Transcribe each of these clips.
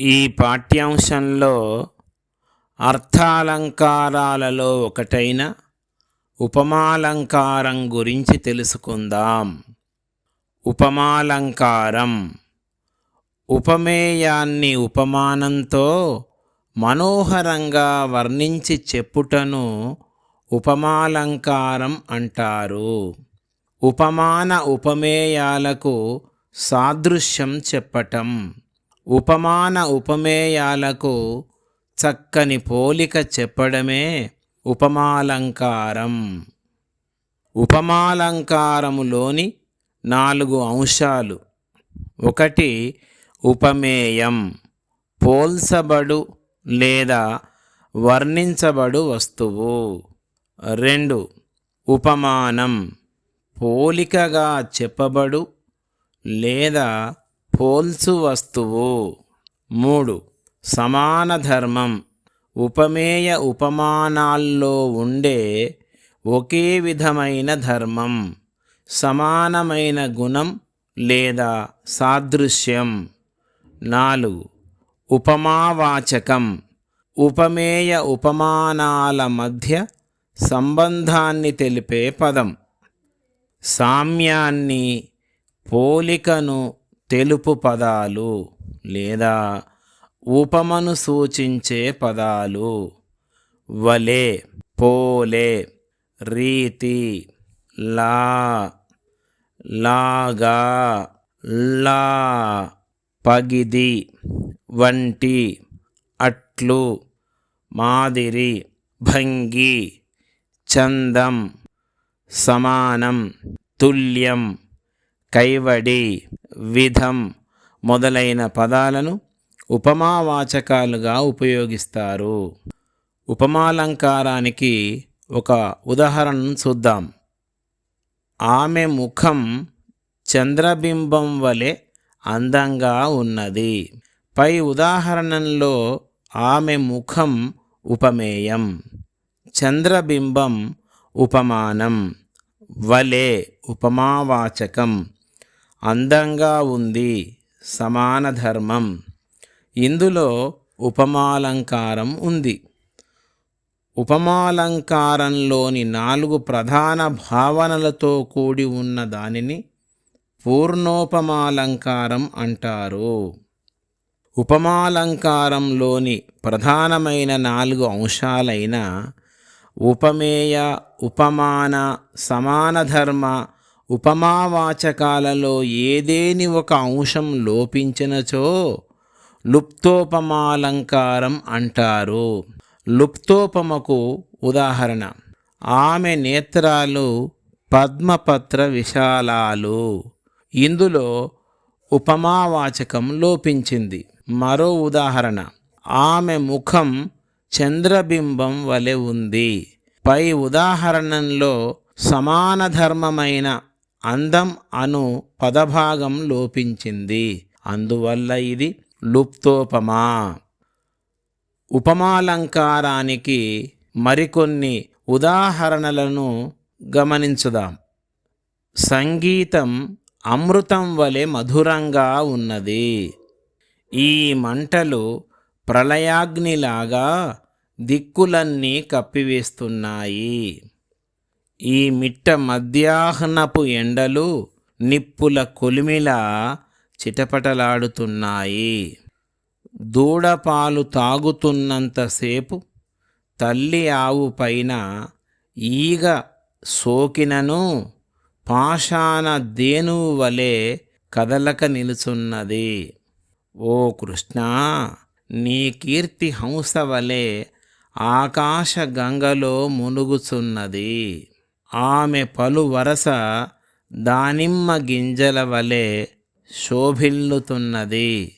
ఈ పాఠ్యాంశంలో అర్థాలంకారాలలో ఒకటైన ఉపమాలంకారం గురించి తెలుసుకుందాం. ఉపమాలంకారం ఉపమేయాన్ని ఉపమానంతో మనోహరంగా వర్ణించి చెప్పుటను ఉపమాలంకారం అంటారు. ఉపమాన ఉపమేయాలకు సాదృశ్యం చెప్పటం. ఉపమాన ఉపమేయాలకు చక్కని పోలిక చెప్పడమే ఉపమాలంకారం. ఉపమాలంకారములోని నాలుగు అంశాలు. ఒకటి ఉపమేయం. పోల్చబడు లేదా వర్ణించబడు వస్తువు. రెండు ఉపమానం. పోలికగా చెప్పబడు లేదా పోల్చు వస్తువు మూడు. సమాన ధర్మం. ఉపమేయ ఉపమానాల్లో ఉండే ఒకే విధమైన ధర్మం. సమానమైన గుణం లేదా సాదృశ్యం. నాలుగు. ఉపమావాచకం. ఉపమేయ ఉపమానాల మధ్య సంబంధాన్ని తెలిపే పదం. సామ్యాన్ని పోలికను తెలుపు పదాలు లేదా ఉపమను సూచించే పదాలు. వలే పోలే రీతి లా లాగా లా పగిది వంటి అట్లు మాదిరి భంగి చందం సమానం తుల్యం. కైవడి విధం మొదలైన పదాలను ఉపమావాచకాలుగా ఉపయోగిస్తారు. ఉపమాలంకారానికి ఒక ఉదాహరణను చూద్దాం. ఆమె ముఖం చంద్రబింబం వలె అందంగా ఉన్నది. పై ఉదాహరణలో ఆమె ముఖం ఉపమేయం. చంద్రబింబం ఉపమానం వలే ఉపమావాచకం. అందంగా ఉంది. సమాన ధర్మం. ఇందులో ఉపమాలంకారం ఉంది. ఉపమాలంకారంలోని నాలుగు ప్రధాన భావనలతో కూడి ఉన్న దానిని పూర్ణోపమాలంకారం అంటారు. ఉపమాలంకారంలోని ప్రధానమైన నాలుగు అంశాలైన ఉపమేయ ఉపమాన సమానధర్మ ఉపమావాచకాలలో ఏదేని ఒక అంశం లోపించినచో లుప్తోపమాలంకారం అంటారు. లుప్తోపమకు ఉదాహరణ ఆమె నేత్రాలు పద్మపత్ర విశాలాలు. ఇందులో ఉపమావాచకం లోపించింది. మరో ఉదాహరణ ఆమె ముఖం చంద్రబింబం వలె ఉంది. పై ఉదాహరణలో సమాన ధర్మమైన అందం అను పదభాగం లోపించింది. అందువల్ల ఇది లుప్తోపమా? ఉపమాలంకారానికి మరికొన్ని ఉదాహరణలను గమనించుదాం. సంగీతం అమృతం వలె మధురంగా ఉన్నది. ఈ మంటలు ప్రళయాగ్నిలాగా దిక్కులన్నీ కప్పివేస్తున్నాయి. ఈ మిట్ట మధ్యాహ్నపు ఎండలు నిప్పుల కొలిమిలా చిటపటలాడుతున్నాయి. దూడపాలు తాగుతున్నంతసేపు తల్లి ఆవు పైన ఈగ సోకినను పాషాణ దేనువు వలె కదలక నిలుచున్నది. ఓ కృష్ణ నీ కీర్తి హంస వలె ఆకాశ గంగలో మునుగుచున్నది. ఆమె పలు వరస దానిమ్మ గింజల వలె శోభిల్లుతున్నది.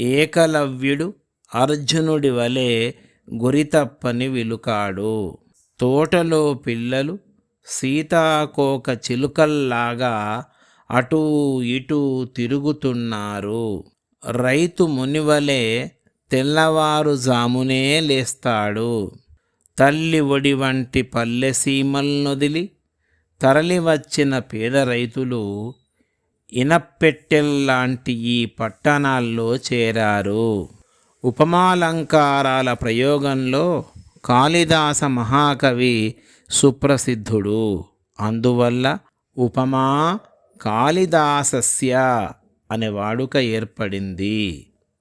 ఏకలవ్యుడు అర్జునుడి వలె గురితప్పని విలుకాడు. తోటలో పిల్లలు సీతాకోక చిలుకల్లాగా అటూ ఇటూ తిరుగుతున్నారు. రైతు మునివలే తెల్లవారుజామునే లేస్తాడు. తల్లి ఒడి వంటి పల్లెసీమల్నొదిలి తరలివచ్చిన పేద రైతులు ఇనప్పెట్టెల్లాంటి ఈ పట్టణాల్లో చేరారు. ఉపమాలంకారాల ప్రయోగంలో కాళిదాస మహాకవి సుప్రసిద్ధుడు. అందువల్ల ఉపమా కాళిదాసస్య అనే వాడుక ఏర్పడింది.